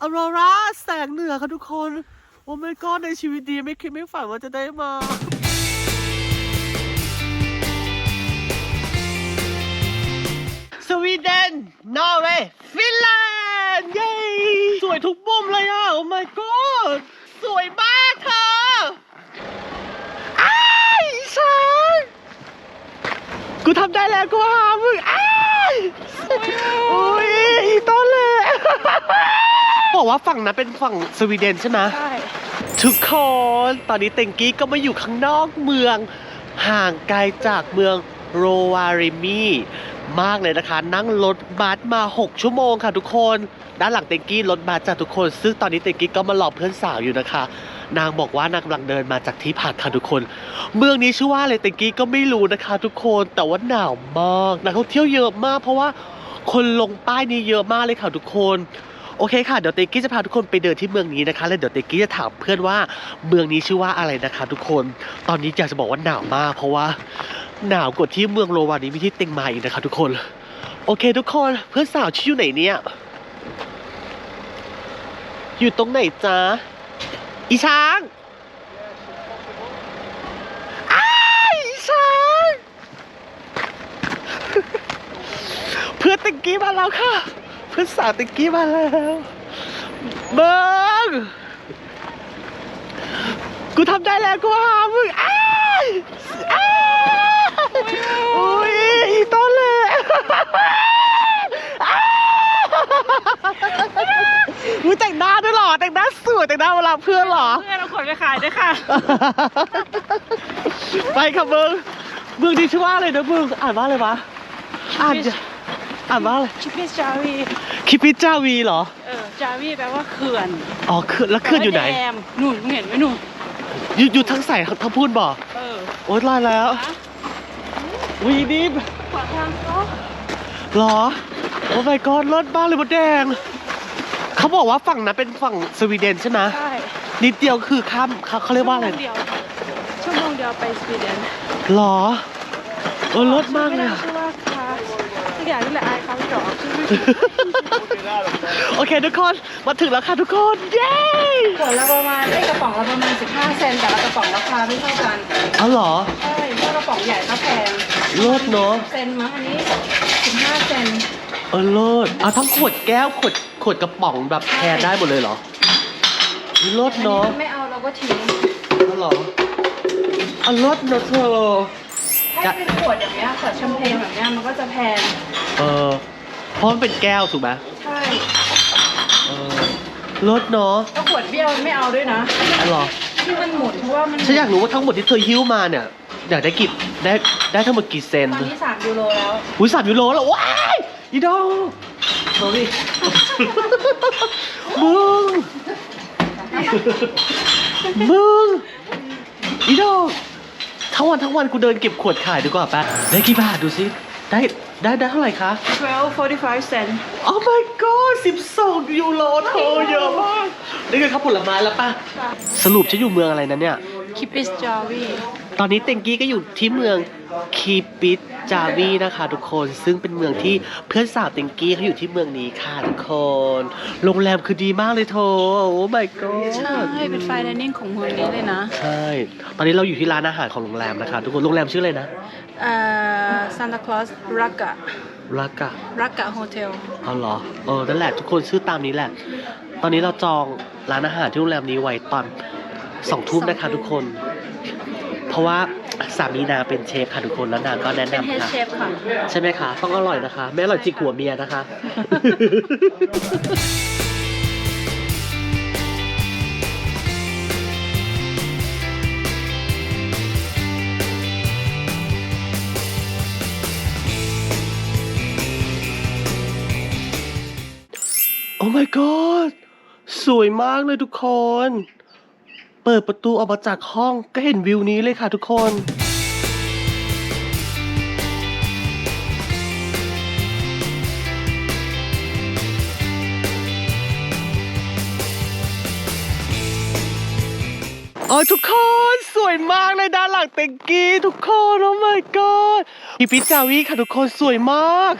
ออโรราแสงเหนือค่ะทุกคน โอ้ไม่ก็ในชีวิตดีไม่คิดไม่ฝันว่าจะได้มาสวีเดน นอร์เวย์ ฟินแลนด์ เย้ สวยทุกมุมเลยอะ โอ้ my god สวยมากเธออ้ายฉันกูทำได้แล้วกูหามึงอ้ายโอ้ยต้นเลย บอกว่าฝั่งนั้นเป็นฝั่งสวีเดนใช่ไหมใช่ ทุกคนตอนนี้เต็งกี้ก็มาอยู่ข้างนอกเมือง ห่างไกลจากเมืองโรวาริมีมากเลยนะคะ นั่งรถบัสมา 6 ชั่วโมงค่ะทุกคน ด้านหลังเต็งกี้รถบัสจากทุกคน ซึ่งตอนนี้เต็งกี้ก็มารอเพื่อนสาวอยู่นะคะ นางบอกว่านางกำลังเดินมาจากที่พักค่ะทุกคน เมืองนี้ชื่อว่าอะไรเต็งกี้ก็ไม่รู้นะคะ ทุกคนแต่ว่าหนาวมากนักท่องเที่ยวเยอะมาก เพราะว่าคนลงป้ายนี้เยอะมากเลยค่ะทุกคน โอเคค่ะ เดี๋ยวเตกี้จะพาทุกคนไปเดินที่เมืองนี้นะคะ แล้วเดี๋ยวเตกี้จะถามเพื่อนว่าเมืองนี้ชื่อว่าอะไรนะคะ ทุกคน ตอนนี้อยากจะบอกว่าหนาวมาก เพราะว่าหนาวกว่าที่เมืองโรวานี้มีที่เต็งมาอีกนะคะ ทุกคน โอเค ทุกคนเพื่อนสาวชื่ออยู่ไหนเนี่ย อยู่ตรงไหนจ๊ะ อีช้างอีช้าง เพื่อนเต็งกี้มาแล้วค่ะ เพื่อนสาวต็งกี้มาแล้วเบิงกูทำได้แล้วกูหามึงอ้ายอ้ายโอ้ยอีต้นเลยอ้ายมึงแต่งหน้าด้วยเหรอ แต่งหน้าสวยแต่งหน้าเวลาเพื่อนเหรอ เพื่อนเราขนไปขายด้วยค่ะ ไปค่ะมึงมึงดีชื่อว่าอะไรนะมึงอ่านว่าอะไรวะ อ่านอ่านว่าอะไร ชิปิสจาวี คิปิจาวีเหรอ เออจาวีแปลว่าเขื่อนอ๋อคือแล้วขึ้นอยู่ไหน แปลว่าแดมนู่นมึงเห็นไหมนู่นอยู่อยู่ทั้งใส่ทั้งพูดบ่เออโอ๊ยลายแล้วนะวีดิฟขวาทางเขาเหรอ โอ้ my god รถบ้านเลยมดแดง เขาบอกว่าฝั่งนั้นเป็นฝั่งสวีเดนใช่ไหมใช่นิดเดียวคือข้ามเขาเขาเรียกว่าอะไรชั่โมงเดียวชั่วโมงเดียวไปสวีเดนเหรอโอ้รถมากเลยไม่อะได้ชื่อว่าคาทุกอย่างนี่แหละ ไอคาไม่ดอกชื่อไม่ถูกโอเคทุกคนมาถึงแล้วค่ะทุกคน เย้ขวดละประมาณไอ้กระป๋องละประมาณ 15 เซนแต่ละกระป๋องราคาไม่เท่ากันเอาเหรอใช่ถ้ากระป๋องใหญ่ก็แพงรถเนอะเซนมั้งอันนี้ 15 เซนเออเลิศเอาทั้งขวดแก้วขวดขวดกระป๋องแบบแทนได้หมดเลยเหรอรถอันนี้เนาะมันไม่เอาเราก็ทิ้งเอาเหรอเอารถเนาะเธอถ้าเป็นขวดอย่างเงี้ยขวดแชมเปญแบบเนี้ยมันก็จะแพงเออ เพราะมันเป็นแก้วถูกไหมใช่เออรถเนาะถ้าขวดเบี้ยวไม่เอาด้วยนะเอาเหรอที่มันหมุนเพราะว่ามันฉันอยากรู้ว่าทั้งหมดที่เธอหิ้วมาเนี่ยอยากได้กี่ได้ได้ทั้งหมดกี่เซนตอนนี้สามยูโรแล้วอุ้ยสามยูโรแล้วว้ายอีดอกโดิมึงมึงอีดอกทั้งวันทั้งวันกูเดินเก็บขวดขายดีกว่าปะได้กี่บาทดูสิได้ ได้ได้เท่าไหร่คะ 12 45 cent Oh my god 12 ยูโรเธอเยอะมาก นี่คือข้าวผลไม้แล้วป่ะ สรุปจะอยู่เมืองอะไรนะเนี่ย คิปิสจาวีตอนนี้เต็งกี้ก็อยู่ที่เมืองคีปิตจาวีนะคะ ทุกคนซึ่งเป็นเมืองที่เพื่อนสาวเต็งกี้เขาอยู่ที่เมืองนี้ค่ะทุกคน โรงแรมคือดีมากเลยโทโอ้ my god ใช่เป็นไฟดิเนิ่งของเมืองนี้เลยนะ ใช่ ตอนนี้เราอยู่ที่ร้านอาหารของโรงแรมนะคะ ทุกคนโรงแรมชื่ออะไรนะเอ่อซานตาคลอสรักกะรักอะรักกะโฮเทลเอาเหรอเออนั่นแหละทุกคนชื่อตามนี้แหละ ตอนนี้เราจองร้านอาหารที่โรงแรมนี้ไว้ตอน สองทุ่มนะคะทุกคน เพราะว่าสามีนางเป็นเชฟค่ะทุกคนแล้วนางก็แนะเป็นเฮดนำค่ะ เชฟค่ะ ใช่ไหมคะต้องอร่อยนะคะไม่อร่อยจิกหัวเมียนะคะ โอ้ my god สวยมากเลยทุกคนเปิดประตูออกมาจากห้องก็เห็นวิวนี้เลยค่ะทุกคนโอ้ยทุกคนสวยมากเลยด้านหลังเต็งกี้ทุกคนโอ้ my god พิพิจาวีค่ะทุกคนสวยมาก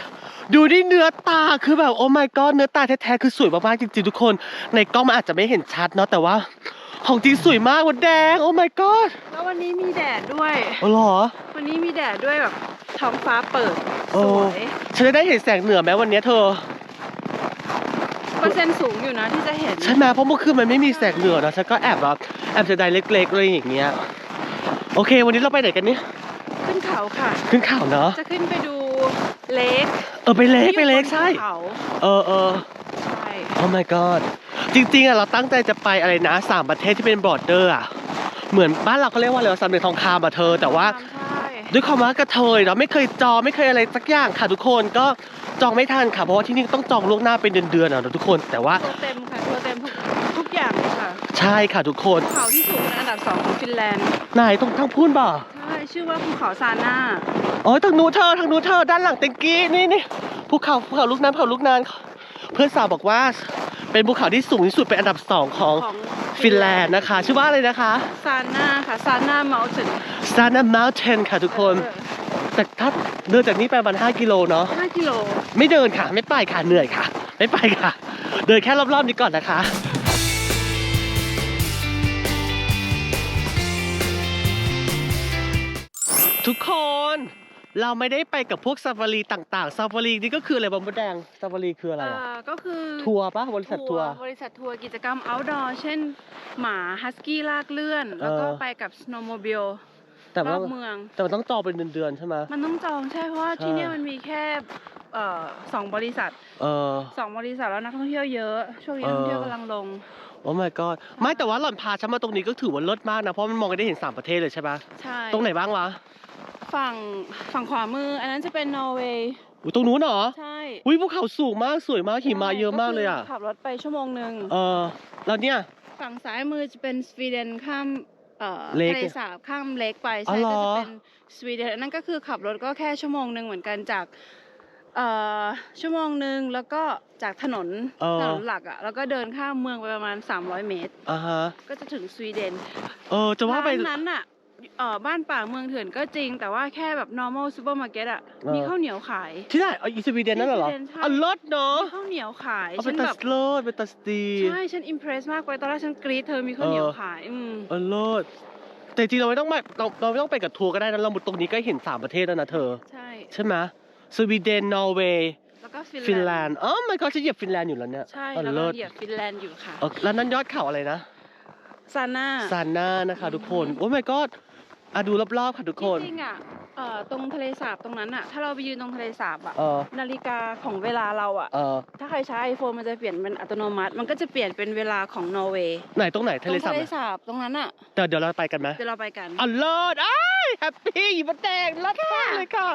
ดูดิเนื้อตาคือแบบโอ้ my god เนื้อตาแท้ๆคือสวยมากๆจริงๆทุกคน ในกล้องมันอาจจะไม่เห็นชัดเนาะแต่ว่า ของจริงสวยมากมดแดง โอ้ my god แล้ววันนี้มีแดดด้วย อ๋อเหรอ วันนี้มีแดดด้วยแบบท้องฟ้าเปิดโอ้สวย ฉันจะได้เห็นแสงเหนือไหมวันเนี้ยเธอ เปอร์เซ็นต์สูงอยู่นะที่จะเห็น ใช่ไหมเพราะเมื่อคืนมันไม่มีแสงเหนือนะฉันก็แอบแบบแอบเสียดายเล็กๆอะไรอย่างเงี้ย โอเค วันนี้เราไปไหนกันเนี่ยขึ้นเขาค่ะ ขึ้นเขาเนาะ จะขึ้นไปดูเลคเออไปเล็กไปเล็กที่ใช่อยู่บนภูเขาเออเออ ใช่โอ้ my god จริงๆอะเราตั้งใจจะไปอะไรนะสามประเทศที่เป็นบอร์เดอร์อะเหมือนบ้านเราเขาเรียกว่าอะไรวะสามเหลี่ยมทองคำอะเธอ แต่ว่าใช่ด้วยความว่ากระเทยเราไม่เคยจองไม่เคยอะไรสักอย่างค่ะทุกคนก็จองไม่ทันค่ะเพราะว่าที่นี่ต้องจองล่วงหน้าเป็นเดือนๆอะทุกคนแต่ว่าตัวเต็มค่ะตัวเต็มทุกทุกอย่างเลยค่ะ ใช่ค่ะทุกคนภูเขาที่สูงเป็นอันดับสองของฟินแลนด์ไหนตรงทางพูนบ่าใช่ชื่อว่าภูเขาซาน่าอ๋อทางนู้นเธอทางนู้นเธอด้านหลังเต็งกี้นี่นี่ภูเขาภูเขาลูกน้ำภูเขาลูกนานเพื่อนสาวบอกว่า เป็นภูเขาที่สูงที่สุดเป็นอันดับสองของของฟินแลนด์นะคะ ชื่อว่าอะไรนะคะซาน่าค่ะซาน่าเมลตัน Sana Mountain ค่ะทุกคน แต่ถ้าเดินจากนี้ไปประมาณ5กิโลเนาะห้ากิโลไม่เดินค่ะ ไม่ไปค่ะ เหนื่อยค่ะ ไม่ไปค่ะ เดินแค่รอบๆนี้ก่อนนะคะ ทุกคน เราไม่ได้ไปกับพวกซาฟารีต่างๆ ซาฟารีนี่ก็คืออะไรบอมบดแดง ซาฟารีคืออะไรเอ่อะอก็คือทัวร์ปะบริษัททัวร์บริษัททัวร์กิจกรรม outdoor เช่น หมาฮัสกี้ลากเลื่อน แล้วก็เออ ไปกับ snowmobile แต่รว่าอบเมือง แต่มันต้องจองเป็นเดือนๆใช่ไหม มันต้องจองใช่เพราะว่าใช่ ที่เนี่ยมันมีแค่เอ่อสองบริษัทเออ สองบริษัทแล้วนักท่องเที่ยวเยอะ ช่วงนี้นักท่องเที่ยวกำลังลง โอ้ my god ไม่แต่ว่าหล่อนพาฉันมาตรงนี้ก็ถือว่าเลิศมากนะ เพราะมันมองได้เห็นสามประเทศเลยใช่ปะใช่ตรงไหนบ้างวะ ฝั่งฝั่งขวามือ อันนั้นจะเป็นนอร์เวย์อุ้ยตรงนู้นเหรอ ใช่อุ้ยภูเขาสูงมากสวยมากหิมะเยอะมากเลยอะก็คืขับรถไปชั่วโมงหนึ่งเออแล้วเนี่ย ฝั่งซ้ายมือจะเป็นสวีเดนข้ามเอ่อเลค ทะเลสาบข้ามเลคไปอ๋อใช่เหรอก็จะเป็นสวีเดนอันนั่นก็คือขับรถก็แค่ชั่วโมงหนึ่งเหมือนกันจากเอ่อชั่วโมงหนึ่งแล้วก็จากถนนเออ ถนนหลักอะแล้วก็เดินข้ามเมืองไปประมาณ 300 เมตร อ่าฮะก็จะถึงสวีเดนเออจะว่าไปร้านนั้นอะ เอ่อบ้านป่าเมืองเถื่อนก็จริง แต่ว่าแค่แบบ normal supermarket อะเออ มีข้าวเหนียวขาย ที่ไหนเอาอีสวีเดนนั่นเหรอที่สวีเดนใช่อ๋อเลิศเนาะมีข้าวเหนียวขายเอาไปฉันตัแบสบเลิศไปตัสดี ใช่ฉันอิมเพรสมากไปตอนแรกฉันกรี๊ดเธอมีข้าวเหนียวเออ ขายอืมเออเลิศแต่จริงๆเราไม่ต้องมาเราเราไม่ต้องไปกับทัวร์ก็ได้นะเราหมดตรงนี้ก็เห็นสามประเทศแล้วนะเธอ ใช่ใช่ไหมสวีเดนนอร์เวย์แล้วก็ฟิฟินนแลแลนนด์ด์อ๋อไม่ก็จะเหยียบฟินแลนด์อยู่แล้วเนี่ยใช่เออแล้วก็เลิศเหยียบฟินแลนด์อยู่ค่ะเออแล้วนั่นยอดเขาอะไรนะ ซาน่า ซาน่านะคะทุกคน โอ้ my god อะดูรอบๆค่ะทุกคน จริงๆอะเอ่อตรงทะเลสาบตรงนั้นอะ ถ้าเราไปยืนตรงทะเลสาบอะ เออนาฬิกาของเวลาเราอะ เออถ้าใครใช้ iPhone มันจะเปลี่ยนเป็นอัตโนมัติ มันก็จะเปลี่ยนเป็นเวลาของนอร์เวย์ไหนตรงไหนตทะรเลงสาทะบเลไหนสาบตรงนั้นอะแต่เดี๋ยวเราไปกันไหม เดี๋ยวเราไปกันอะเลิศอ้ายแฮปปี้อยู่บนแดงรัดมากเลยค่ะ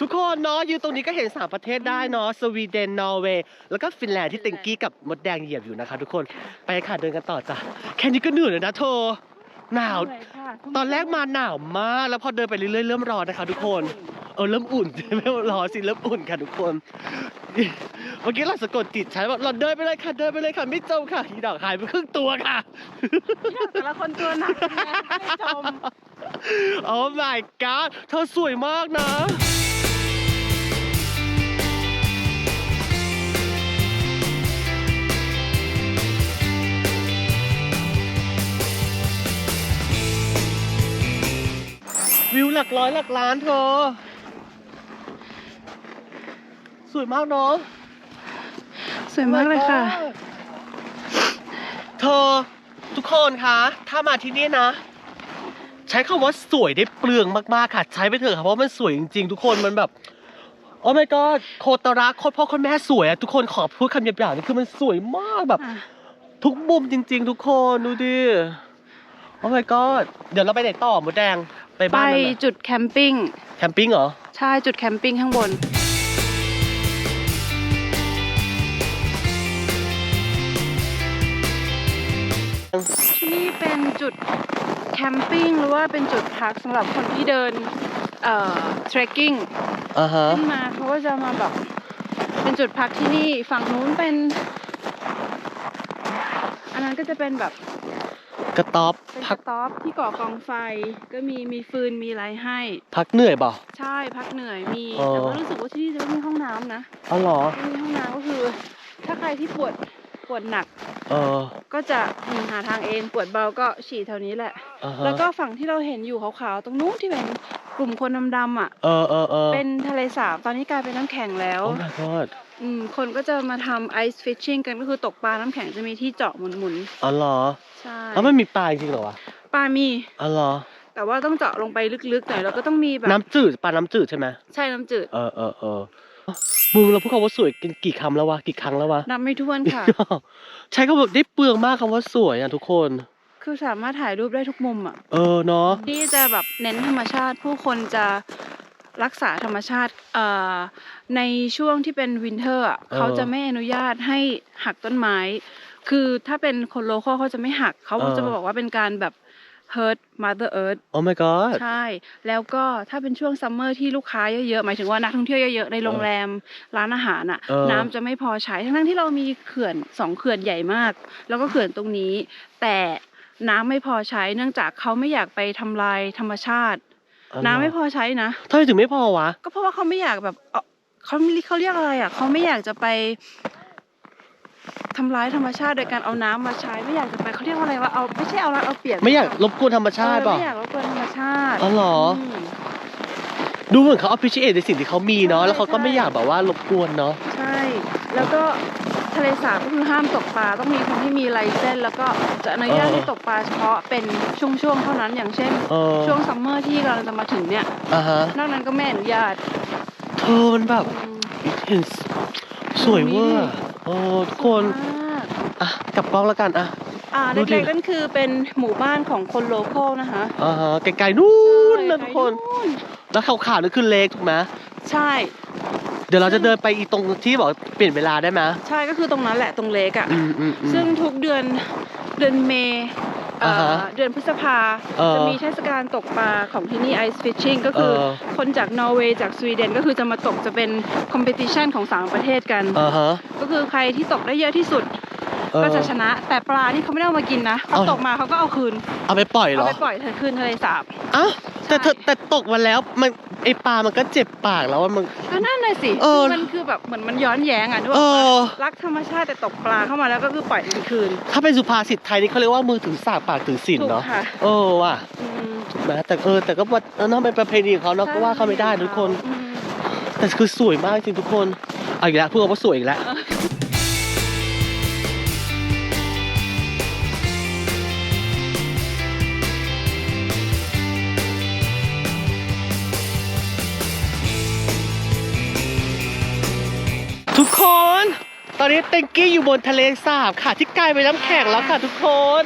ทุกคนเนาะอยู่ตรงนี้ก็เห็นสามประเทศได้เนาะสวีเดน นอร์เวย์ แล้วก็ฟินแลนด์ที่เต็งกี้กับมดแดงเหยียบอยู่นะคะทุกคน ไปค่ะเดินกันต่อจ้ะ แค่นี้ก็เหนื่อยเลยนะเธอ หนาวเหอยค่ะตอนแรกมาหนาวมากแล้วพอเดินไปเรื่อยๆเริ่มร้อนนะคะ ทุกคน เออเริ่มอุ่นไม่ร้อนสิเริ่มอุ่นค่ะทุกคนเมื่อกี้เราสะกดจิตใช้ว่าเราเดินไปเลยค่ะเดินไปเลยค่ะไม่จมค่ะอีดอกหายไปครึ่งตัวค่ะแต่ละคนตัวหนักนะไม่จม โอ้ my god เธอสวยมากนะ วิวหลักร้อยหลักล้านเธอ สวยมากเนาะสวยมากเลยค่ะ เธอทุกคนคะ ถ้ามาที่นี่นะ ใช้คำว่าสวยได้เปลืองมากๆค่ะ ใช้ไปเถอะค่ะเพราะมันสวยจริงๆ ทุกคนมันแบบโอ้ my god โคตรรักโคตรพ่อโคตรแม่สวยอะทุกคนขอพูดคำหยาบๆนี่คือมันสวยมากแบบ ทุกมุมจริง ๆ ทุกคนดูดิโอ้ my god เดี๋ยวเราไปไหนต่อหมดแดง ไปไปบ้านมันเหรอจุดแคมปิ้งแคมปิ้งเหรอ ใช่จุดแคมปิ้งข้างบนที่นี่เป็นจุดแคมปิ้งหรือว่าเป็นจุดพักสำหรับคนที่เดินเอ่อ trekking อ่าฮะ ขึ้นมาเขาก็จะมาแบบเป็นจุดพักที่นี่ฝั่งนู้นเป็น อันนั้นก็จะเป็นแบบ กระต๊อบเป็นพักกระต๊อบที่ก่อกองไฟก็มีมีฟืนมีอะไรให้ พักเหนื่อยเปล่า ใช่พักเหนื่อยมีอ๋อ แต่ว่ารู้สึกว่าที่นี่จะไม่มีห้องน้ำนะอ๋อเหรอไม่มีห้องน้ำก็คือ ถ้าใครที่ปวดปวดหนักเออก็จะอืมหาทางเองปวดเบาก็ฉี่แถวนี้แหละ อ่าฮะแล้วก็ฝั่งที่เราเห็นอยู่ขาวๆตรงนู้นที่เป็นกลุ่มคนดำๆอะ เออเออเออเป็นทะเลสาบตอนนี้กลายเป็นน้ำแข็งแล้ว โอ้ my god อืมคนก็จะมาทำไอซ์ฟิชชิ่งกันก็คือตกปลาน้ำแข็งจะมีที่เจาะหมุนอ๋อเหรอๆใช่แล้วมันมีปลาจริงเหรอวะปลามี อ๋อเหรอ แต่ว่าต้องเจาะลงไปลึกๆหน่อยแล้วก็ต้องมีแบบน้ำจืดปลาน้ำจืดใช่ไหมใช่น้ำจืด เออเออเออมึงเราพูดคำว่าสวยกันกี่คำแล้ววะกี่ครั้งแล้ววะ นับไม่ถ้วนค่ะ ใช้คำแบบได้เปลืองมากคำว่าสวยอะทุกคน คือสามารถถ่ายรูปได้ทุกมุมอะ เออเนาะ ที่จะแบบเน้นธรรมชาติผู้คนจะ รักษาธรรมชาติเอ่อในช่วงที่เป็นวินเทอร์อะเขาจะไม่อนุญาตให้หักต้นไม้ คือถ้าเป็นคนโลคอลเขาจะไม่หักเขาจะบอกว่าเป็นการแบบ hurt mother earth โอ้ my god ใช่ แล้วก็ถ้าเป็นช่วงซัมเมอร์ที่ลูกค้าเยอะๆ หมายถึงว่านักท่องเที่ยวเยอะๆ ในโรงแรมร้านอาหารอะเออน้ำจะไม่พอใช้ ทั้งๆที่เรามีเขื่อนสองเขื่อนใหญ่มาก แล้วก็เขื่อนตรงนี้ แต่น้ำไม่พอใช้ เนื่องจากเขาไม่อยากไปทำลายธรรมชาติอ๋อเหรอ น้ำไม่พอใช้นะทำไมถึงไม่พอวะ ก็เพราะว่าเขาไม่อยากแบบเอ่อเขาเขาเรียกอะไรอะเขาไม่อยากจะไปทำร้ายธรรมชาติโดยการเอาน้ำมาใช้ไม่อยากจะไปเขาเรียกว่าอะไรวะเอาไม่ใช่เอาละเอาเปรียบไม่อยากรบกวนธรรมชาติเออเปล่ะไม่อยากรบกวนธรรมชาติอ๋อเหรอมดูเหมือนเขา appreciate ในสิ่งที่เขามีเนาะใช่แล้วเขาก็ไม่ใช่อยากแบบว่ารบกวนเนาะใช่ แล้วก็ ทะเลสาบก็คือห้ามตกปลาต้องมีคนที่มีไลเซนส์แล้วก็จะอนุญาตเออให้ตกปลาเฉพาะเป็นช่วงๆเท่านั้นอย่างเช่น เออ ช่วงซัมเมอร์ที่กำลังจะมาถึงเนี่ยอ่าฮะนอกนั้นก็ไม่อนุญาตเธอมันแบบอืม เห็นสวยเวอร์อะโอ้ทุกคนสวยมากอะกลับกล้องแล้วกันอะ อ่าดูดิเล็กๆนั่นคือเป็นหมู่บ้านของคนโลคอลนะคะอ่าฮะไกลๆนู่นนะใช่ทุกคนไปนู่นแล้วขาวๆนั่นคือเลกถูกไหม ใช่เดี๋ยวเราจะเดินไปอีตรงที่บอกเปลี่ยนเวลาได้ไหมใช่ก็คือตรงนั้นแหละตรงเลกอะ อืมอืมอืม ซึ่งทุกเดือนเดือนเมษเอ่ออ่าฮะเดือนพฤษภาเออจะมีเทศกาลตกปลาของที่นี่ไอซ์ฟิชชิ่งก็คือเออ คนจากนอร์เวย์จากสวีเดนก็คือจะมาตกจะเป็นคอมเพติชันของสามประเทศกัน อ่าฮะ ก็คือใครที่ตกได้เยอะที่สุดเออ ก็จะชนะ แต่ปลาที่เขาไม่ได้เอามากินนะเขาเอาตกมาเขาก็เอาคืน เอาไปปล่อยเหรเอาอไปปล่อยเธอคืนทะเลสาบอ้าวแต่เธอใช่แต่ตกมาแล้วมันไอปลามันก็เจ็บปากแล้วว่ามันก็นั่นเลยสิเออคือมันคือแบบเหมือนมันย้อนแย้งอะนึกอเออกปะอรักธรรมชาติแต่ตกปลาเข้ามาแล้วก็คือปล่อยมันคืน ถ้าเป็นสุภาษิตไทยนี่เขาเรียกว่ามือถึงสากปากถึงศีลถูกเนาะค่ะเออว่ะอืมนะแต่เออแต่ก็ว่าเออเนาะเป็นประเพณีของเขาเนาะก็ว่าเขาไม่ได้ทุกคนอืมแต่คือสวยมากจริงทุกคนเอาอีกแล้วพูดคำว่าสวยอีกแล้ว ตอนนี้เต็งกี้อยู่บนทะเลสาบค่ะ ที่กลายเป็นน้ำแข็งแล้วค่ะทุกคน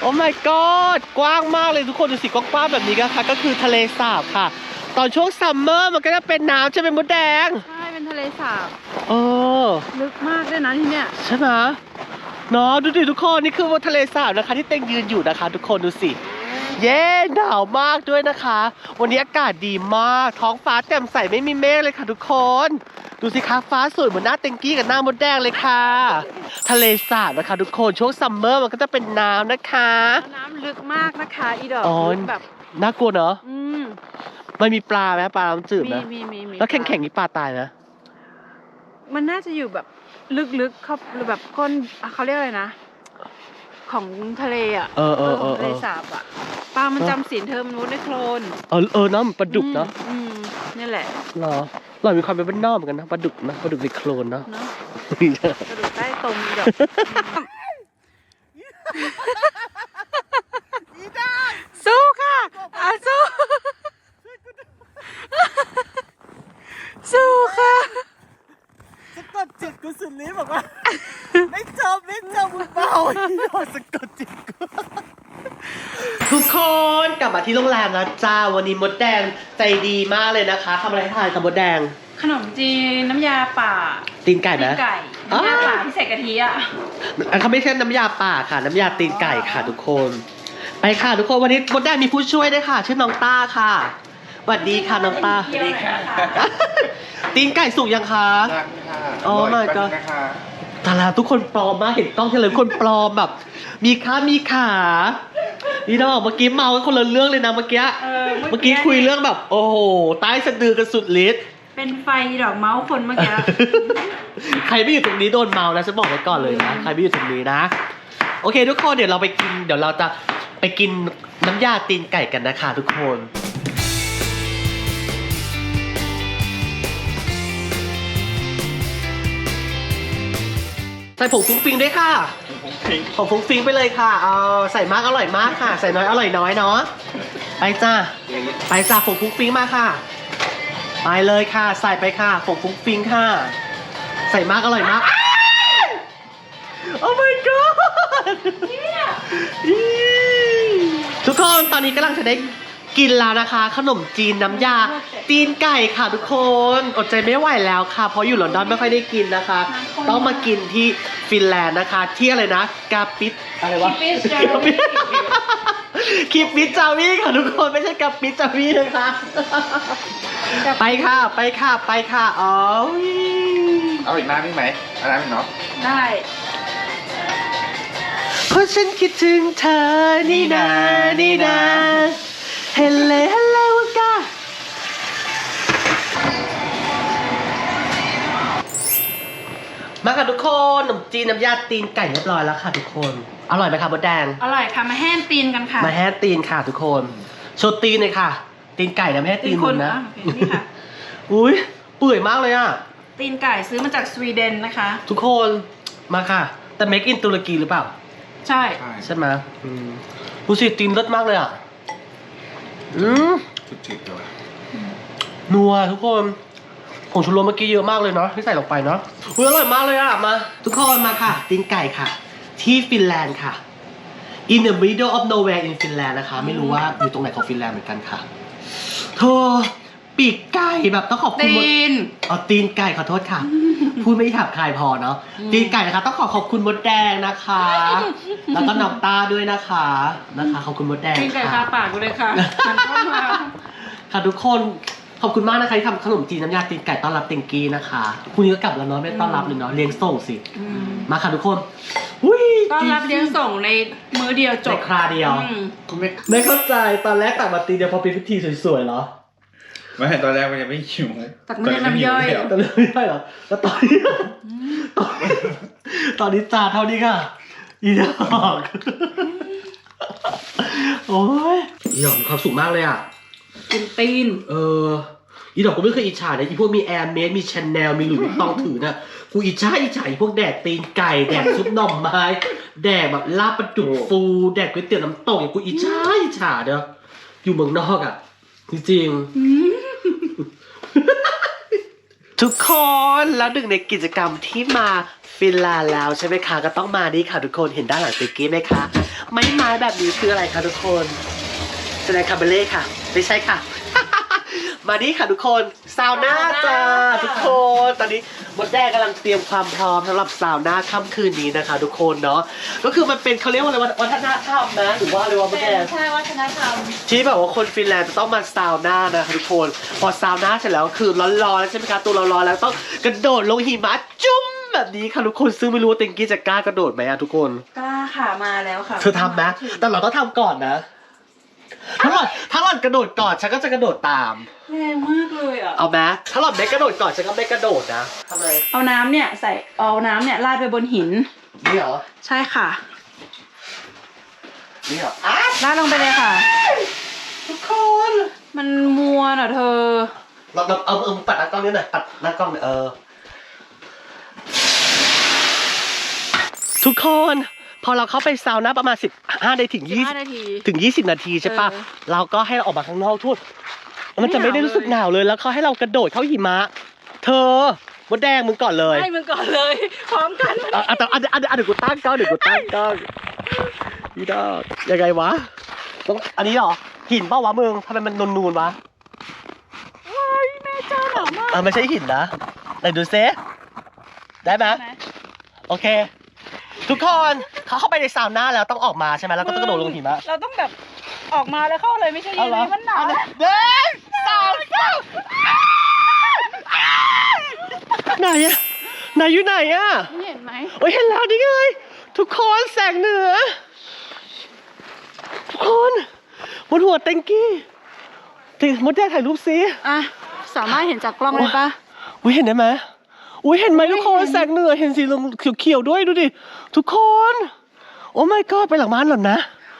โอ้ my god กว้างมากเลยทุกคนดูสิกว้างๆแบบนี้ก็ค่ะก็คือทะเลสาบค่ะ ตอนช่วงซัมเมอร์มันก็จะเป็นน้ำใช่ไหมมดแดง ใช่เป็นทะเลสาบเออลึกมากด้วยนะที่เนี่ยใช่ไหมเนาะดูดิทุกคนนี่คือบนทะเลสาบนะคะ ที่เต็งยืนอยู่นะคะ ทุกคนดูสิ เย้หนาวมากด้วยนะคะ วันนี้อากาศดีมาก ท้องฟ้าแจ่มใสไม่มีเมฆเลยค่ะทุกคน ดูสิคะฟ้าสวยเหมือนหน้าเต็งกี้กับหน้ามดแดงเลยค่ะ ทะเลสาบนะคะ ทุกคนช่วงซัมเมอร์มันก็จะเป็นน้ำนะคะ น้ำลึกมากนะคะอีดอกอ๋อ ลึกแบบน่ากลัวเนาะอืมมันมีปลาไหมปลาน้ำจืดมีไหมมีมีมีแล้วแข็งๆนี่ปลาตายไหมมันน่าจะอยู่แบบลึกๆเขาหรือแบบก้นอะเขาเรียกอะไรนะ ของทะเลอะเออเออขเอองอทะเลสาบอะปลามันจำศีลเธอมนุษย์ในโคลนเออเออเนาะเหมือนปลาดุกเนาะอืมนี่แหละเหรอเรามีความเป็นบ้านนอกเหมือนกันนะปลาดุกนะปลาดุกในโคลนเนาะเนาะกระดูกใต้ตรงอีดอกสู้ค่ะอะสู้สู้ค่ะ สะกดจิตกูสุดฤทธิ์บอกว่า ไม่จบไม่จบมึงเบาที่โดนสะกดจิตกูทุกคนกลับมาที่โรงแรมแล้วจ้าวันนี้มดแดงใจดีมากเลยนะคะทำอะไรให้ทานกับมดแดง ขนมจีนน้ำยาป่าตีนไก่ไหมตีนไก่น้ำยาป่าที่ใส่กะทิอะอันเขาไม่ใช่น้ำยาป่าค่ะ น้ำยาตีนไก่ค่ะทุกคน ไปค่ะทุกคนวันนี้มดแดงมีผู้ช่วยด้วยค่ะ ชื่อน้องต้าค่ะ สวัสดีค่ะน้องต้าสวัสดีค่ะตีนไก่สุกยังคะยังค่ะอ๋อร my แป๊บ god นึงนะคะทแต่ละทุกคนปลอมมากเห็นกล้องที่เลยคนปลอมแบบ มีขามีขานี่น้องเมื่อกี้เมากันคนละเรื่องเลยนะเมื่อกี้ เออเมื่อกี้คุยเรื่องแบบ โอ้โหใต้สะดือกันสุดฤทธิ์ เป็นไฟดอกเมาส์คนเมื่อกี้ ใครไม่อยู่ตรงนี้โดนเมาแล้วฉันบอกไว้ก่อนเลยนะ ใครไม่อยู่ตรงนี้นะ โอเค ทุกคนเดี๋ยวเราไปกิน เดี๋ยวเราจะไปกินน้ำยาตีนไก่กันนะคะทุกคน ใส่ผงฟุ้งฟิงด้วยค่ะผงฟุ้งฟิงไปเลยค่ะเอาใส่มากอร่อยมากค่ะ ใส่น้อยอร่อยน้อยเนาะไปจ้าไปจ้าผงฟุ้งฟิงมาค่ะ ไปเลยค่ะ ใส่ไปค่ะผงฟุ้งฟิงค่ะ ใส่มากอร่อยมาก โอ้ my god อีทุกคนตอนนี้กำลังจะได้ กินแล้วนะคะ ขนมจีนน้ำยา ตีนไก่ค่ะทุกคน อดใจไม่ไหวแล้วค่ะ เพราะอยู่ลอนดอนไม่ค่อยได้กินนะคะ ต้องมากินที่ฟินแลนด์นะคะ ที่อะไรนะกาปิดอะไรวะ Kipis Jawi คิปปิดจาวีค่ะทุกคนไม่ใช่กาปิดจาวีนะคะ ไปค่ะไปค่ะไปค่ะอ๋อเอาอีกน้ำอีกไหมเอาน้ำอีกเนาะได้เพราะฉันคิดถึงเธอนี่นานี่นา เฮลเลฮัลโหลกามาค่ะทุกคนขนมจีนน้ำยาตีนไก่เรียบร้อยแล้วค่ะทุกคน อร่อยไหมคะบดแดง อร่อยค่ะ มาแห้งตีนกันค่ะมาแฮตตีนค่ะทุกคนโชว์ตีนเลยค่ะ ตีนไก่นะไม่ใช่ตีนคมึนงนะอะโอเคนี่ค่ะ อุ้ยเปื่อยมากเลยอะ ตีนไก่ซื้อมาจากสวีเดนนะคะ ทุกคนมาค่ะ แต่ make in ตุรกีหรือเปล่า ใช่ ใช่ใช่ไหมอืมดูสิตีนเลิศมากเลยอะ อืมสุดจิตเลยนัวทุกคนผงชูรสเมื่อกี้เยอะมากเลยเนาะที่ใส่ลงไปเนาะอุ้ยอร่อยมากเลยอะมา ทุกคนมาค่ะตีนไก่ค่ะ ที่ฟินแลนด์ค่ะ in the middle of nowhere in Finland นะคะ ไม่รู้ว่าอยู่ตรงไหนของฟินแลนด์เหมือนกันค่ะเธอ ปีกไก่แบบต้องขอบคุณหมดตีนเอาตีนไก่ขอโทษค่ะ พูดไม่ถับคายพอเนาะอืมตีนไก่นะคะ ต้องขอขอบคุณมดแดงนะคะ แล้วก็น้องต้าด้วยนะคะนะคะขอบคุณมดแดงตีนไก่คาค่ะปากกูเลยค่ะมันก็มาค่ะทุกคนขอบคุณมากนะคะที่ทำขนมจีนน้ำยาตีนไก่ต้อนรับเต็งกี้นะคะพรุ่งนี้ก็กลับแล้วเนาะไม่ต้อนรับเลยเนาะเลี้ยงส่งสิอืมมาค่ะทุกคนอุ้ยต้อนรับเลี้ยงส่งในมื้อเดียวจในบคราเดียวอืมคุณไม่ไม่เข้าใจตอนแรกตักมาตีเดียวพอเป็นพิธีสวยๆเหรอ ไม่เห็นตอนแรกมันยังไม่หิวตักไม่ได้น้ำย่อย ตอนนี้หิวแล้วตอนแรกไม่ได้เหรอแล้วตอนนี้ตอนนี้ตอนนี้จานเท่านี้ค่ะ อีดอกโอ้ยอีดอกมีความสุขมากเลยอะกินตีน เออ อีดอกกูไม่เคยอิจฉาเลยอีพวกมีแอร์เมสมีชนแนลมีหลุยส์วิตตองถือน่ะกูอิจฉาอิจฉาอีพวกแดกตีนไก่แดกซุปหน่อไม้แดกแบบลาบปลาดุกฟู แดกก๋วยเตี๋ยวน้ำตกอย่างกูอิจฉาอิจฉาเด้ออยู่เมืองนอกอะ จริงๆ ทุกคนแล้วหนึ่งในกิจกรรมที่มาฟินลาแล้วใช่ไหมคะก็ต้องมานี่ค่ะทุกคนเห็นด้านหลังติ๊กกี้ไหมคะไม้ไม้แบบนี้คืออะไรคะทุกคนแสดงคาเบเล่ค่ะ ไม่ใช่ค่ะ มานี่ค่ะทุกคนซาวน่าจ้าทุกคน ตอนนี้มดแดงกำลังเตรียมความพร้อมสำหรับซาวน่าค่ำคืนนี้นะคะ ทุกคนเนาะก็คือมันเป็นเขาเรียกว่าอะไรวัฒนธรรมนะหรือว่าอะไรวะมดแดง ใช่วัฒนธรรมที่แบบว่าคนฟินแลนด์จะต้องมาซาวน่านะคะทุกคน พอซาวน่าเสร็จแล้วคือร้อนๆแล้วใช่ไหมคะตัวร้อนๆแล้วต้องกระโดดลงหิมะจุ้มแบบนี้ค่ะทุกคนซึ่งไม่รู้ว่าเต็งกี้จะกล้ากระโดดไหมอะทุกคน กล้าค่ะมาแล้วค่ะเธอทำนะแต่เราต้องทำก่อนนะ ถ้าหล่อนถ้าหล่อนกระโดดก่อนฉันก็จะกระโดดตาม แรงมากเลยอะ เอาไหมถ้าหล่อนไม่กระโดดก่อนฉันก็ไม่กระโดดนะทำไมเอาน้ำเนี่ยใส่เอาน้ำเนี่ยราดไปบนหิน นี่เหรอใช่ค่ะนี่เหรออะราดลงไปเลยค่ะ ทุกคนมันมัวน่ะเธอเราเราเอาเอาปัดหน้ากล้องนี้หน่อยปัดหน้ากล้องหน่อยเออ ทุกคน พอเราเข้าไปซาวน่าประมาณ 15นาทีถึง15นาที 20ถึง 20 นาทีใช่ปะเออ เราก็ให้เราออกมาข้างนอกทุกมันจะไม่ได้รู้สึกหนาวเลยแล้วเขาให้เรากระโดดเข้าหิมะ เธอมดแดงมึงก่อนเลยให้มึงก่อนเลย พร้อมกันอะอะแต่อะอะอะเดี๋ยวกูตั้งกล้องเดี๋ยวกูตั้งกล้องพี่ดอกยังไงวะต้องอันนี้เหรอหินเปล่าวะมึงทำไมมันนูนๆวะว้ายแม่เจ้าหนาวมากเออไม่ใช่หินนะไหนดูซิได้ไหมไหมโอเค ทุกคนเขาเข้าไปในซาวน่าแล้วต้องออกมาใช่ไหมแล้วก็ต้องกระโดดลงหิมะเราต้องแบบออกมาแล้วเข้าเลยไม่ใช่เอายืนเหรอนี่มันหนาวเเดินสองสามไหนอะไหนอยู่ไหนอะนี่เห็นไหมโอ้ยเห็นแล้วนี่ไงทุกคนแสงเหนือ ทุกคนบนหัวเต็งกี้ติมดแดงถ่ายรูปซิอะสามารถเห็นจากกล้องเลยปะอุ้ยเห็นได้ไหม อุ้ยเห็นไหมทุกคนไม่เห็นแสงเหนือเห็นสีเหลืองเขียวๆด้วยดูดิทุกคน โอ้ my god ไปหลังบ้านหล่อนนะ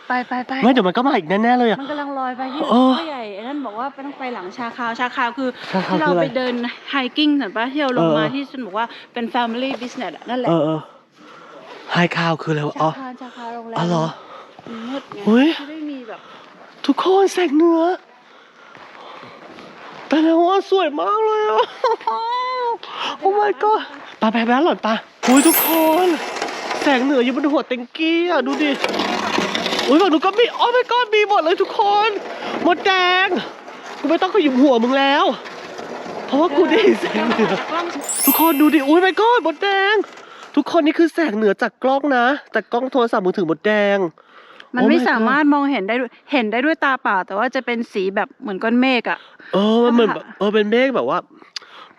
ไปไปไปไม่เดี๋ยวมันก็มาอีกแน่ๆเลยอะมันกำลังลอยไปที่เออผู้ใหญ่ไอ้นั่นบอกว่าไปต้องไปหลังชาคาวชาคาวคือชาคาวที่เราคืออะไรไปเดินไฮกิ้งเห็นปะที่เราลงมาเออที่ฉันบอกว่าเป็น family business อะนั่นแหละเออเออไฮคาวคืออะไรวะอ๋อชาคาวชาคาวโรงแรมอ๋อเหรอมืดไงอุ๊ยที่ไม่มีแบบทุกคนแสงเหนือแต่แล้วว่าสวยมากเลยอะ โอ้ my god ไปไปไปแล้วหล่อนปะอุ้ยทุกคน แสงเหนืออยู่บนหัวเต็งกี้อะดูดิอุ้ยฝั่งนู้นก็มีโอ้ my god มีหมดเลยทุกคนหมดแดงกูไม่ต้องขยุมหัวมึงแล้ว เพราะว่ากูได้เห็นแสงเหนือกล้องทุกคนดูดิอุ้ย my god หมดแดง ทุกคนนี่คือแสงเหนือจากกล้องนะ จากกล้องโทรศัพท์มือถือหมดแดงมัน Oh ไม่ my god สามารถมองเห็นได้ด้วยเห็นได้ด้วยตาเปล่า แต่ว่าจะเป็นสีแบบเหมือนก้อนเมฆอะเออมันเหมือนค่ะแบบเออเป็นเมฆแบบว่า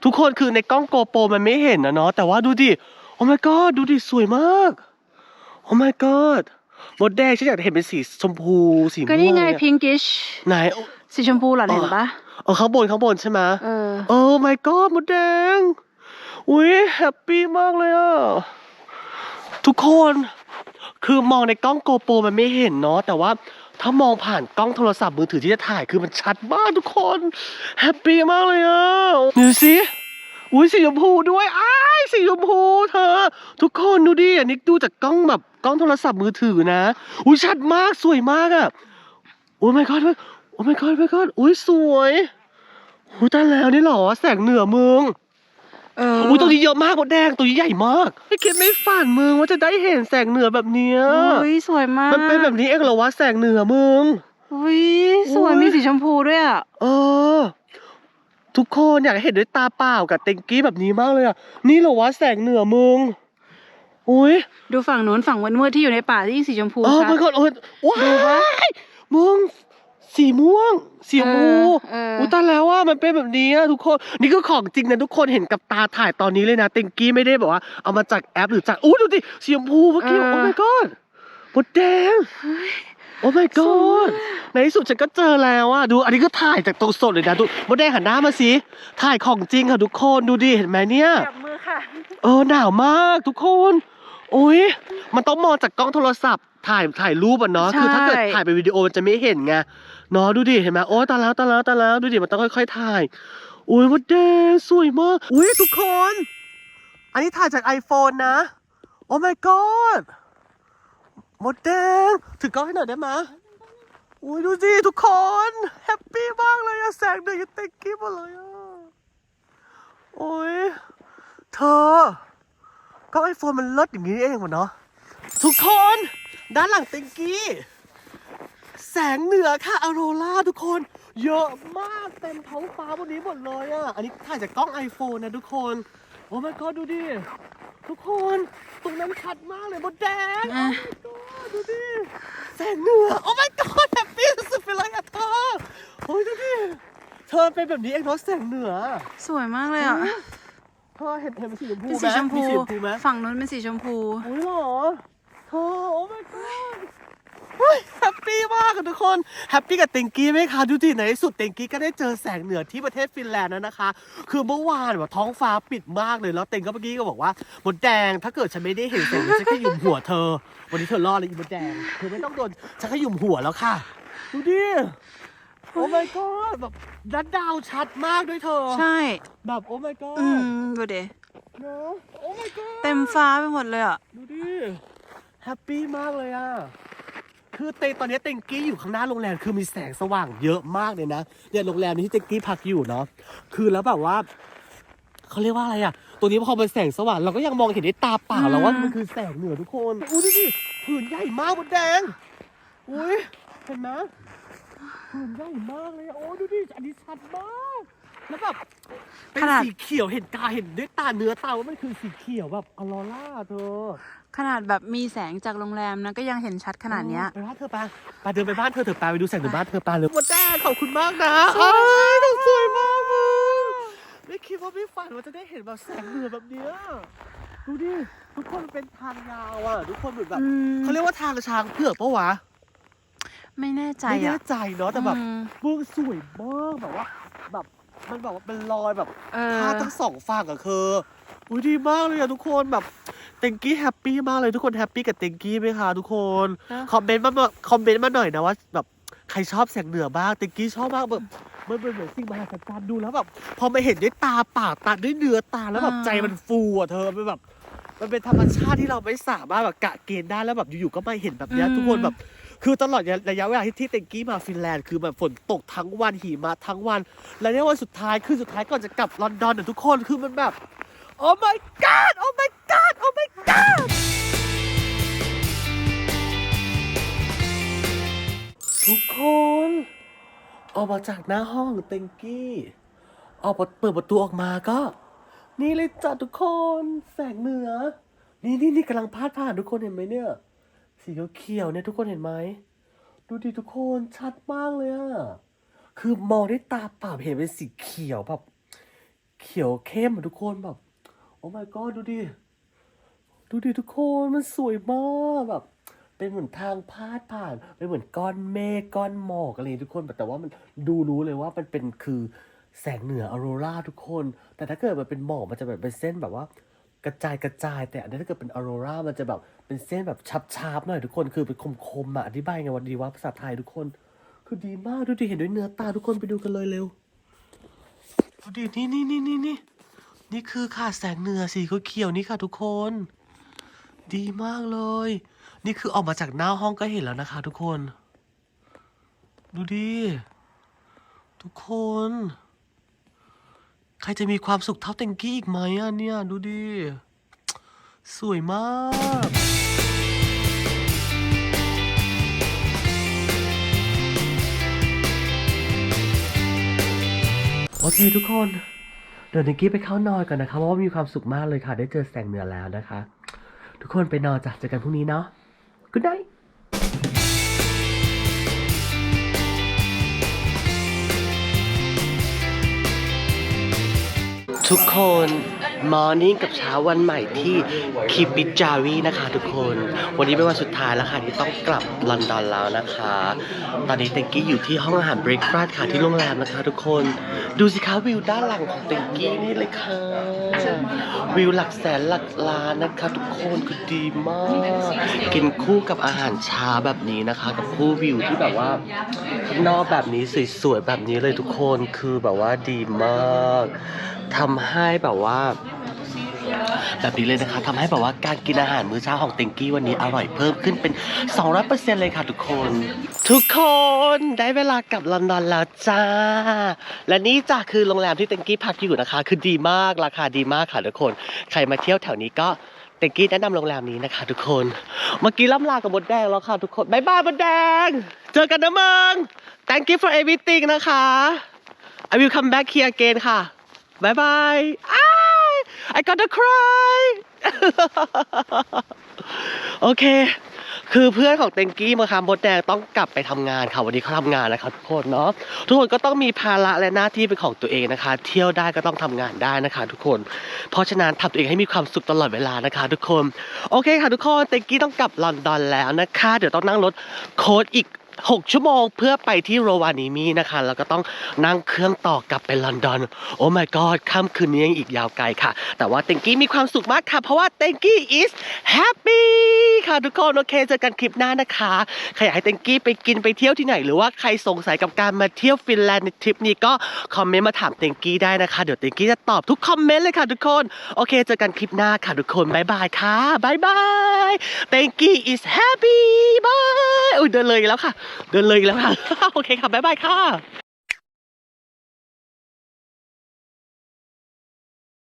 ทุกคนคือในกล้องโกโปรมันไม่เห็นนะเนาะแต่ว่าดูดิโอ้ my god ดูดิสวยมากโอ้ my god มดแดงฉันอยากเห็นเป็นสีชมพูสีม่วงก็นี่ไงเลยอะ pinkish ไหนสีชมพูเหรออ๋อเห็นปะเออข้างบนข้างบนใช่ไหมเออเออ my god มดแดงอุ้ยแฮปปี้มากเลยอะทุกคน คือมองในกล้องโกโปรมันไม่เห็นเนาะแต่ว่า ถ้ามองผ่านกล้องโทรศัพท์มือถือที่จะถ่ายคือมันชัดมากทุกคนแฮปปี้มากเลยอะดูสิอุ้ยสีชมพูด้วยอ้ายสีชมพูเธอ ทุกคนดูดิอันนี้ดูจากกล้องแบบกล้องโทรศัพท์มือถือนะอุ้ยชัดมากสวยมากอะโอ้ my god โอ้ my god my god อุ้ยสวยอุ้ยตายแล้วนี่เหรอแสงเหนือมึง เอออุ้ยตัวนี้เยอะมากมดแดงตัวนี้ใหญ่มากไม่คิดไม่ฝันมึงว่าจะได้เห็นแสงเหนือแบบเนี้ยอุ้ยสวยมาก มันเป็นแบบนี้เองเหรอวะแสงเหนือมึงอุ้ยสวยอุ๊ยมีสีชมพูด้วยอะเออ ทุกคนอยากให้เห็นด้วยตาเปล่ากับเต็งกี้แบบนี้มากเลยอะนี่เหรอวะแสงเหนือมึงอุ้ยดูฝั่งนู้นฝั่งมืดๆที่อยู่ในป่าที่สีชมพูเออชัดมันก็โอ้ยว้ดูปะายมึง สีม่วง สีชมพูเออเออออุ้ยตายแล้วว่ามันเป็นแบบนี้อะทุกคน นี่คือของจริงนะทุกคนเห็นกับตาถ่ายตอนนี้เลยนะเต็งกี้ไม่ได้บอกว่าเอามาจากแอปหรือจากอู้ดูดิสีชมพูเมื่อกี้โอ้ my god หมดแดง โอ้ my god ในที่สุดฉันก็เจอแล้วอะดู อันนี้ก็ถ่ายจากตรงสดเลยนะดูมดแดงหันหน้ามาสิถ่ายของจริงค่ะทุกคนดูดิเห็นไหมเนี่ย จับมือค่ะ เออหนาวมากทุกคน โอ้ยมันต้องมองจากกล้องโทรศัพท์ ถ่ายถ่ายรูปอะเนาะใช่คือถ้าเกิดถ่ายเป็นวิดีโอมันจะไม่เห็นไงเนาะดูดิเห็นไหมโอ้ตายแล้วตายแล้วตายแล้วดูดิมันต้องค่อย ๆถ่ายโอ้ยมดแดงสวยมากอุ้ยทุกคน อันนี้ถ่ายจาก iPhone นะ โอ้ my god มดแดงถือกล้องให้หน่อยได้ไหมอุ้ยดูสิทุกคนแฮปปี้มากเลยอะแสงเดือดเต็มกิ๊บหมดเลยอะโอ้ยเธอกล้องไอโฟนมันเลิศอย่างนี้เองวะเนาะทุกคน ด้านหลังเต็งกี้ แสงเหนือค่ะอโรราทุกคน เยอะมากเต็มท้องฟ้าบนนี้หมดเลยอะอันนี้ถ่ายจากกล้อง iPhone นะทุกคน โอ้ my god ดูดิ ทุกคนตรงนั้นชัดมากเลยมดแดงอะโอ้ my god ดูดิ แสงเหนือ โอ้ my god แฮปปี้สุดๆไปเลยอะเธอโอ้ยดูดิ เธอเป็นแบบนี้เองเนาะแสงเหนือ สวยมากเลยอะเธอเห็นเห็นเป็นสีชมพูเป็นไหมสีชมพูสีชมพูไหมฝั่งนู้นเป็นสีชมพู โอ้ยเหรอ เธอโอ้ my god เฮ้ยแฮปปี้มากอะทุกคนแฮปปี้กับเต็งกี้ไหมคะดูดิในที่สุดเต็งกี้ก็ได้เจอแสงเหนือที่ประเทศฟินแลนด์แล้วนะคะ คือเมื่อวานแบบท้องฟ้าปิดมากเลยแล้วเต็งก็เมื่อกี้ก็บอกว่าหมดแดงถ้าเกิดฉันไม่ได้เห็นแสงเหนือฉันแค่หยุมหัวเธอ วันนี้เธอรอดเลยอีหมดแดงเธอไม่ต้องโดนฉันแค่หยุมหัวแล้วค่ะ ดูดิโอ้ my god แบบดัดดาวชัดมากด้วยเธอใช่ แบบโอ้ my god อืม ดูดิเนอะโอ้ my god เต็มฟ้าไปหมดเลยอะ ดูดิ แฮปปี้มากเลยอะ คือเตตอนนี้เต็งกี้อยู่ข้างหน้าโรงแรมคือมีแสงสว่างเยอะมากเลยนะเนี่ยโรงแรมนี้ที่เต็งกี้พักอยู่เนาะคือแล้วแบบว่าเขาเรียกว่าอะไรอะ ตัวนี้พอเป็นแสงสว่างเราก็ยังมองเห็นด้วยตาเปล่าแล้วว่ามันคือแสงเหนือทุกคนอุ้ยดูดิผืนใหญ่มากบนแดงอุ้ยเห็นไหมผืนใหญ่มากเลยอะโอ้ยดูดิอันนี้ชัดมากแล้วแบบเป็นขนาดสีเขียวเห็นกาเห็นด้วยตาเนื้อตาว่ามันคือสีเขียวแบบออโรราเธอ ขนาดแบบมีแสงจากโรงแรมนะก็ยังเห็นชัดขนาดเนี้ยไปบ้านเธอไปไปเดินไปบ้านเธอเถอะไปไปดูแสงในบ้านเธอไปเลยวันแรกขอบคุณมากนะสวยมากอ้ายสวยมากมึงไม่คิดว่าไม่ฝันว่าจะได้เห็นแบบแสงเหนือแบบเนี้ยดูดิทุกคนมันเป็นทางยาวอะทุกคนเหมือนแบบอืมเขาเรียกว่าทางช้างเผือกปะวะไม่แน่ใจไม่แน่อะใจเนาะแต่แบบอืมเมืองสวยมากแบบว่า แบบมันแบบว่าเป็นรอยแบบเออท่าทั้งสองฝั่งอะคือ อุ้ยดีมากเลยอะทุกคนแบบเต็งกี้แฮปปี้มากเลยทุกคนแฮปปี้กับเต็งกี้ไหมคะทุกคนเนอะคอมเมนต์มาคอมเมนต์มาหน่อยนะว่าแบบใครชอบแสงเหนือบ้างเต็งกี้ชอบมากแบบมันเป็นเหมือนสิ่งมหัศจรรย์ดูแล้วแบบพอมาเห็นด้วยตาเปล่าตาด้วยเนื้อตาแล้วแบบใจมันฟูอะเธอมันแบบ มันเป็นธรรมชาติที่เราไม่สามารถแบบกะเกณฑ์ได้แล้วแบบอยู่ๆก็มาเห็นแบบเนี้ยอืมทุกคนแบบคือตลอดระยะเวลาที่ที่เต็งกี้มาฟินแลนด์คือแบบฝนตกทั้งวันหิมะทั้งวัน แล้วเนี่ยวันสุดท้ายคือสุดท้ายก่อนจะกลับลอนดอนเนี่ยทุกคนคือมันแบบ โอ้ my god โอ้ my god โอ้ my god ทุกคน ออกมาจากหน้าห้องเต็งกี้ ออกมาเปิดประตูออกมาก็ นี่เลยจ้ะทุกคน แสงเหนือ นี่นี่นี่กำลังพาดผ่านทุกคนเห็นไหมเนี่ย สีเขียวเนี่ยทุกคนเห็นไหม ดูดิทุกคนชัดมากเลยอะคือมองด้วยตาเปล่าเห็นเป็นสีเขียวแบบเขียวเข้มอะทุกคนแบบ อ้ my god ดูดิ ดูดิทุกคนมันสวยมากแบบ เป็นเหมือนทางพาดผ่าน เป็นเหมือนก้อนเมฆก้อนหมอกอะไรทุกคนแต่ว่ามันดูรู้เลยว่ามันเป็นคือแสงเหนือออโรราทุกคน แต่ถ้าเกิดมันเป็นหมอกมันจะแบบเป็นเส้นแบบว่ากระจายกระจาย แต่อันนี้ถ้าเกิดเป็นออโรรามันจะแบบเป็นเส้นแบบชับๆหน่อยทุกคนคือเป็นคมๆอะอธิบายไงวันดีว่าภาษาไทยทุกคน คือดีมากดูดิเห็นด้วยเนื้อตาทุกคนไปดูกันเลยเร็วดูดินี่นี่นี่นี่นี่ นี่คือค่ะแสงเหนือสีเขียวๆนี่ค่ะทุกคน ดีมากเลย นี่คือออกมาจากหน้าห้องก็เห็นแล้วนะคะ ทุกคน ดูดิ ทุกคน ใครจะมีความสุขเท่าเต็งกี้อีกไหมอะเนี่ย ดูดิ สวยมากโอเคทุกคน เดี๋ยวนิกกี้ไปเข้านอนก่อนนะคะ เพราะว่ามีความสุขมากเลยค่ะ ได้เจอแสงเหนือแล้วนะคะ ทุกคนไปนอนจ้ะเจอกันพรุ่งนี้เนาะ Good night ทุกคน มอร์นิ่งกับเช้าวันใหม่ที่คิปิจารีนะคะทุกคน วันนี้เป็นวันสุดท้ายแล้วค่ะ ที่ต้องกลับลอนดอนแล้วนะคะ ตอนนี้เต็งกี้อยู่ที่ห้องอาหารเบรกฟาสต์ค่ะที่โรงแรมนะคะทุกคน ดูสิคะวิวด้านหลังของเต็งกี้นี่เลยค่ะ วิวหลักแสนหลักล้านนะคะทุกคนคือดีมาก กินคู่กับอาหารเช้าแบบนี้นะคะ กับคู่วิวที่แบบว่าข้างนอกแบบนี้สวยๆแบบนี้เลยทุกคนคือแบบว่าดีมาก ทำให้แบบว่า แบบนี้เลยนะคะทำให้แบบว่าการกินอาหารมื้อเช้าของเต็งกี้วันนี้อร่อยเพิ่มขึ้นเป็น 200%เลยค่ะทุกคน ทุกคนได้เวลากลับลอนดอนแล้วจ้า และนี่จ้ะคือโรงแรมที่เต็งกี้พักอยู่นะคะ คือดีมากราคาดีมากค่ะทุกคน ใครมาเที่ยวแถวนี้ก็เต็งกี้แนะนำโรงแรมนี้นะคะ ทุกคน เมื่อกี้ล่ำลากับมดแดงแล้วค่ะทุกคนบายบายมดแดง เจอกันนะมึง thank you for everything นะคะ I will come back here again ค่ะ บายบายอ้าย I gotta cry โอเค คือเพื่อนของเต็งกี้มาค่ะมดแดงต้องกลับไปทำงานค่ะวันนี้เขาทำงานนะคะทุกคนเนาะทุกคนก็ต้องมีภาระและหน้าที่เป็นของตัวเองนะคะ เที่ยวได้ก็ต้องทำงานได้นะคะ ทุกคน เพราะฉะนั้นทำตัวเองให้มีความสุขตลอดเวลานะคะ ทุกคน โอเคค่ะทุกคนเต็งกี้ต้องกลับลอนดอนแล้วนะคะ เดี๋ยวต้องนั่งรถโค้ดอีก 6 ชั่วโมงเพื่อไปที่โรวานิมีนะคะ แล้วก็ต้องนั่งเครื่องต่อกลับไปลอนดอน โอ้ my god ค่ำคืนนี้ยังอีกยาวไกลค่ะ แต่ว่าเต็งกี้มีความสุขมากค่ะ เพราะว่าเต็งกี้ is happy ค่ะทุกคน โอเค เจอกันคลิปหน้านะคะใครอยากให้เต็งกี้ไปกินไปเที่ยวที่ไหน หรือว่าใครสงสัยกับการมาเที่ยวฟินแลนด์ในทริปนี้ก็คอมเมนต์มาถามเต็งกี้ได้นะคะ เดี๋ยวเต็งกี้จะตอบทุกคอมเมนต์เลยค่ะทุกคน โอเค เจอกันคลิปหน้าค่ะทุกคนบายบายค่ะบายบายเต็งกี้ is happy bye อุ้ยเดินเลยแล้วค่ะเดินเลยอีกแล้วค่ะ โอเคค่ะ บ๊ายบายค่ะ